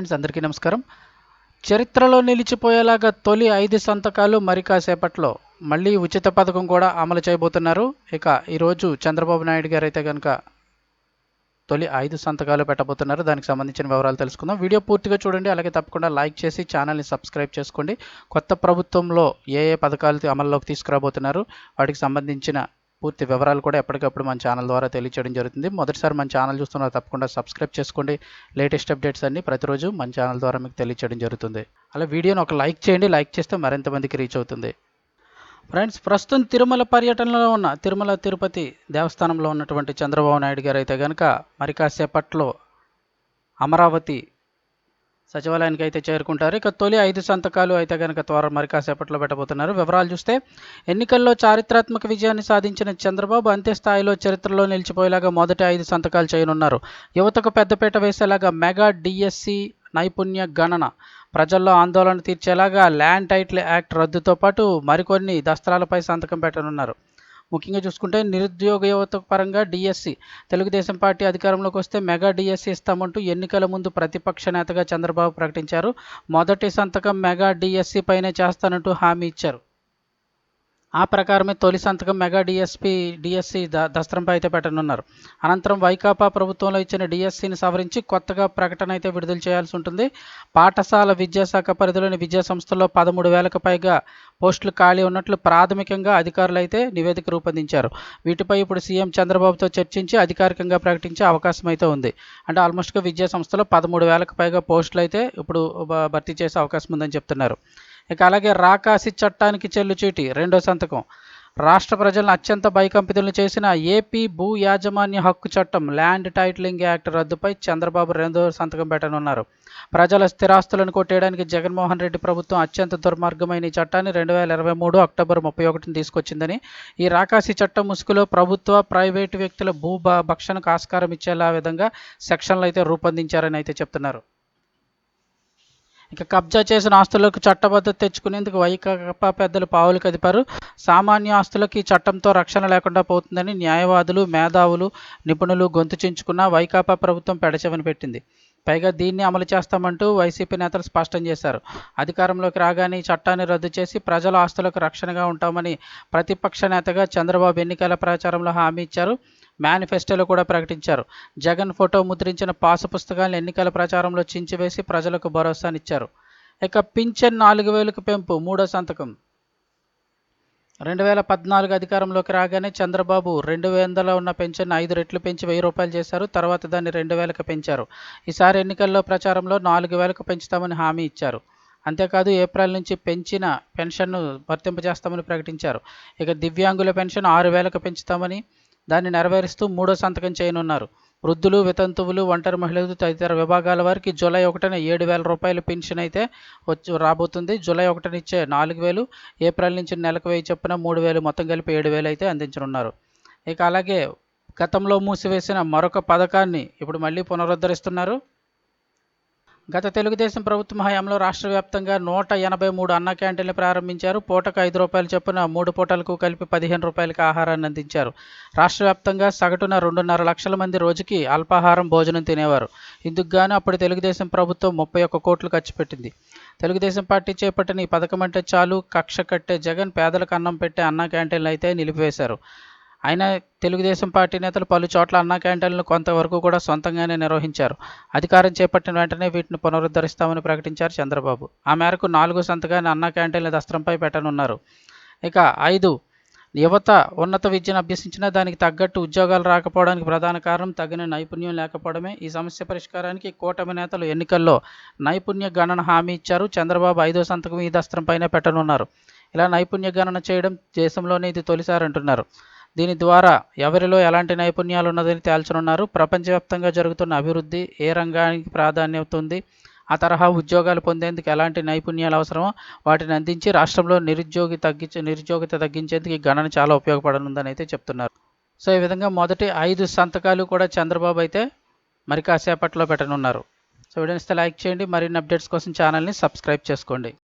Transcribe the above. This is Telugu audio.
ఫ్రెండ్స్ అందరికీ నమస్కారం. చరిత్రలో నిలిచిపోయేలాగా తొలి ఐదు సంతకాలు మరి కాసేపట్లో మళ్ళీ ఉచిత పథకం కూడా అమలు చేయబోతున్నారు. ఇక ఈరోజు చంద్రబాబు నాయుడు గారు అయితే కనుక తొలి ఐదు సంతకాలు పెట్టబోతున్నారు. దానికి సంబంధించిన వివరాలు తెలుసుకుందాం. వీడియో పూర్తిగా చూడండి. అలాగే తప్పకుండా లైక్ చేసి ఛానల్ని సబ్స్క్రైబ్ చేసుకోండి. కొత్త ప్రభుత్వంలో ఏ ఏ పథకాలు అమల్లోకి తీసుకురాబోతున్నారు? వాటికి సంబంధించిన పూర్తి వివరాలు కూడా ఎప్పటికప్పుడు మన ఛానల్ ద్వారా తెలియచేయడం జరుగుతుంది. మొదటిసారి మన ఛానల్ చూస్తున్నారు తప్పకుండా సబ్స్క్రైబ్ చేసుకోండి. లేటెస్ట్ అప్డేట్స్ అన్ని ప్రతిరోజు మన ఛానల్ ద్వారా మీకు తెలియచేయడం జరుగుతుంది. అలా వీడియోని ఒక లైక్ చేయండి. లైక్ చేస్తే మరింత మందికి రీచ్ అవుతుంది. ఫ్రెండ్స్ ప్రస్తుతం తిరుమల పర్యటనలో ఉన్న తిరుమల తిరుపతి దేవస్థానంలో ఉన్నటువంటి చంద్రబాబు నాయుడు గారు అయితే కనుక మరి కాసేపట్లో అమరావతి సచివాలయానికి అయితే చేరుకుంటారు. ఇక తొలి ఐదు సంతకాలు అయితే కనుక త్వర మరి కాసేపట్లో పెట్టబోతున్నారు. వివరాలు చూస్తే ఎన్నికల్లో చారిత్రాత్మక విజయాన్ని సాధించిన చంద్రబాబు అంత్యస్థాయిలో చరిత్రలో నిలిచిపోయేలాగా మొదటి ఐదు సంతకాలు చేయనున్నారు. యువతకు పెద్దపీట వేసేలాగా మెగా డిఎస్సి నైపుణ్య గణన ప్రజల్లో ఆందోళన తీర్చేలాగా ల్యాండ్ టైటిల్ యాక్ట్ రద్దుతో పాటు మరికొన్ని దస్త్రాలపై సంతకం పెట్టనున్నారు. ముఖ్యంగా చూసుకుంటే నిరుద్యోగ యువత పరంగా డిఎస్సి తెలుగుదేశం పార్టీ అధికారంలోకి వస్తే మెగా డిఎస్సి ఇస్తామంటూ ఎన్నికల ముందు ప్రతిపక్ష నేతగా చంద్రబాబు ప్రకటించారు. మొదటి సంతకం మెగా డిఎస్సి పైనే చేస్తానంటూ హామీ ఇచ్చారు. ఆ ప్రకారమే తొలి సంతకం మెగా డిఎస్పీ డిఎస్సి ద దస్త్రంపై అయితే పెట్టనున్నారు. అనంతరం వైకాపా ప్రభుత్వంలో ఇచ్చిన డిఎస్సిని సవరించి కొత్తగా ప్రకటన అయితే విడుదల చేయాల్సి ఉంటుంది. పాఠశాల విద్యాశాఖ పరిధిలోని విద్యా సంస్థల్లో పదమూడు వేలకు పైగా పోస్టులు ఖాళీ ఉన్నట్లు ప్రాథమికంగా అధికారులు అయితే నివేదిక రూపొందించారు. వీటిపై ఇప్పుడు సీఎం చంద్రబాబుతో చర్చించి అధికారికంగా ప్రకటించే అవకాశం అయితే ఉంది. అంటే ఆల్మోస్ట్గా విద్యా సంస్థలో పదమూడు వేలకు పైగా పోస్టులు అయితే ఇప్పుడు భర్తీ చేసే అవకాశం ఉందని చెప్తున్నారు. ఇక అలాగే రాకాసి చట్టానికి చెల్లుచీటి రెండో సంతకం. రాష్ట్ర ప్రజలను అత్యంత భయకంపితులను చేసిన ఏపీ భూ యాజమాన్య హక్కు చట్టం ల్యాండ్ టైటిలింగ్ యాక్ట్ రద్దుపై చంద్రబాబు రెండో సంతకం పెట్టనున్నారు. ప్రజల స్థిరాస్తులను కొట్టేయడానికి జగన్మోహన్ రెడ్డి ప్రభుత్వం అత్యంత దుర్మార్గమైన ఈ చట్టాన్ని రెండు వేల ఇరవై మూడు అక్టోబర్ ముప్పై ఒకటిని తీసుకొచ్చిందని ఈ రాకాసి చట్టం ముసుగులో ప్రభుత్వ ప్రైవేటు వ్యక్తుల భూ భక్షణకు ఆస్కారం ఇచ్చేలా విధంగా సెక్షన్లు అయితే రూపొందించారని అయితే చెప్తున్నారు. ఇక కబ్జా చేసిన ఆస్తులకు చట్టబద్ధత తెచ్చుకునేందుకు వైకాపా పెద్దలు పావులు కదిపారు. సామాన్య ఆస్తులకు ఈ చట్టంతో రక్షణ లేకుండా పోతుందని న్యాయవాదులు మేధావులు నిపుణులు గొంతు చించుకున్న వైకాపా ప్రభుత్వం పెడచెవిన పెట్టింది. పైగా దీన్ని అమలు చేస్తామంటూ వైసీపీ నేతలు స్పష్టం చేశారు. అధికారంలోకి రాగానే చట్టాన్ని రద్దు చేసి ప్రజల ఆస్తులకు రక్షణగా ఉంటామని ప్రతిపక్ష నేతగా చంద్రబాబు ఎన్నికల ప్రచారంలో హామీ ఇచ్చారు. మేనిఫెస్టోలో కూడా ప్రకటించారు. జగన్ ఫోటో ముద్రించిన పాసు పుస్తకాలను ఎన్నికల ప్రచారంలో చించివేసి ప్రజలకు భరోసానిచ్చారు. ఇక పింఛన్ నాలుగు వేలకు పెంపు మూడో సంతకం. రెండు వేల పద్నాలుగు అధికారంలోకి రాగానే చంద్రబాబు రెండు వందల ఉన్న పెన్షన్ ఐదు రెట్లు పెంచి వెయ్యి రూపాయలు చేశారు. తర్వాత దాన్ని రెండు వేలకు పెంచారు. ఈసారి ఎన్నికల్లో ప్రచారంలో నాలుగు వేలకు పెంచుతామని హామీ ఇచ్చారు. అంతేకాదు ఏప్రిల్ నుంచి పెంచిన పెన్షన్ను వర్తింపజేస్తామని ప్రకటించారు. ఇక దివ్యాంగుల పెన్షన్ ఆరు వేలకు పెంచుతామని దాన్ని నెరవేరుస్తూ మూడో సంతకం చేయనున్నారు. వృద్ధులు వితంతువులు ఒంటరి మహిళలు తదితర విభాగాల వారికి జూలై ఒకటిన ఏడు వేల రూపాయల పెన్షన్ అయితే వచ్చి రాబోతుంది. జూలై ఒకటిన ఇచ్చే నాలుగు వేలు ఏప్రిల్ నుంచి నెలకు వెయ్యి చొప్పున మూడు వేలు మొత్తం కలిపి ఏడు వేలు అయితే అందించనున్నారు. ఇక అలాగే గతంలో మూసివేసిన మరొక పథకాన్ని ఇప్పుడు మళ్ళీ పునరుద్ధరిస్తున్నారు. గత తెలుగుదేశం ప్రభుత్వం హయాంలో రాష్ట్ర వ్యాప్తంగా నూట ఎనభై మూడు అన్న క్యాంటీన్లు ప్రారంభించారు. పూటకు ఐదు రూపాయలు చొప్పున మూడు పూటలకు కలిపి పదిహేను రూపాయలకి ఆహారాన్ని అందించారు. రాష్ట్ర వ్యాప్తంగా సగటున రెండున్నర లక్షల మంది రోజుకి అల్పాహారం భోజనం తినేవారు. ఇందుకు గాను అప్పుడు తెలుగుదేశం ప్రభుత్వం ముప్పై ఒక్క కోట్లు ఖర్చు పెట్టింది. తెలుగుదేశం పార్టీ చేపట్టిన ఈ పథకం అంటే చాలు. కక్ష కట్టే జగన్ పేదలకు అన్నం పెట్టే అన్న క్యాంటీన్లు అయితే నిలిపివేశారు. అయినా తెలుగుదేశం పార్టీ నేతలు పలు చోట్ల అన్నా క్యాంటీన్లను కొంతవరకు కూడా సొంతంగానే నిర్వహించారు. అధికారం చేపట్టిన వెంటనే వీటిని పునరుద్ధరిస్తామని ప్రకటించారు చంద్రబాబు. ఆ మేరకు నాలుగో సంతకాన్ని అన్నా క్యాంటీన్ల దస్త్రంపై పెట్టనున్నారు. ఇక ఐదు యువత ఉన్నత విద్యను అభ్యసించినా దానికి తగ్గట్టు ఉద్యోగాలు రాకపోవడానికి ప్రధాన కారణం తగిన నైపుణ్యం లేకపోవడమే. ఈ సమస్య పరిష్కారానికి కూటమి నేతలు ఎన్నికల్లో నైపుణ్య గణన హామీ ఇచ్చారు. చంద్రబాబు ఐదో సంతకం ఈ దస్త్రంపైనే పెట్టనున్నారు. ఇలా నైపుణ్య గణన చేయడం దేశంలోనే ఇది తొలిసారి అంటున్నారు. దీని ద్వారా ఎవరిలో ఎలాంటి నైపుణ్యాలు ఉన్నదని తేల్చనున్నారు. ప్రపంచవ్యాప్తంగా జరుగుతున్న అభివృద్ధి ఏ రంగానికి ప్రాధాన్యత ఉంది ఆ తరహా ఉద్యోగాలు పొందేందుకు ఎలాంటి నైపుణ్యాలు అవసరమో వాటిని అందించి రాష్ట్రంలో నిరుద్యోగి తగ్గించే నిరుద్యోగిత తగ్గించేందుకు ఈ గణన చాలా ఉపయోగపడనుందని అయితే చెప్తున్నారు. సో ఈ విధంగా మొదటి ఐదు సంతకాలు కూడా చంద్రబాబు అయితే మరి కాసేపట్లో పెట్టనున్నారు. సో వీడియోని లైక్ చేయండి. మరిన్ని అప్డేట్స్ కోసం ఛానల్ని సబ్స్క్రైబ్ చేసుకోండి.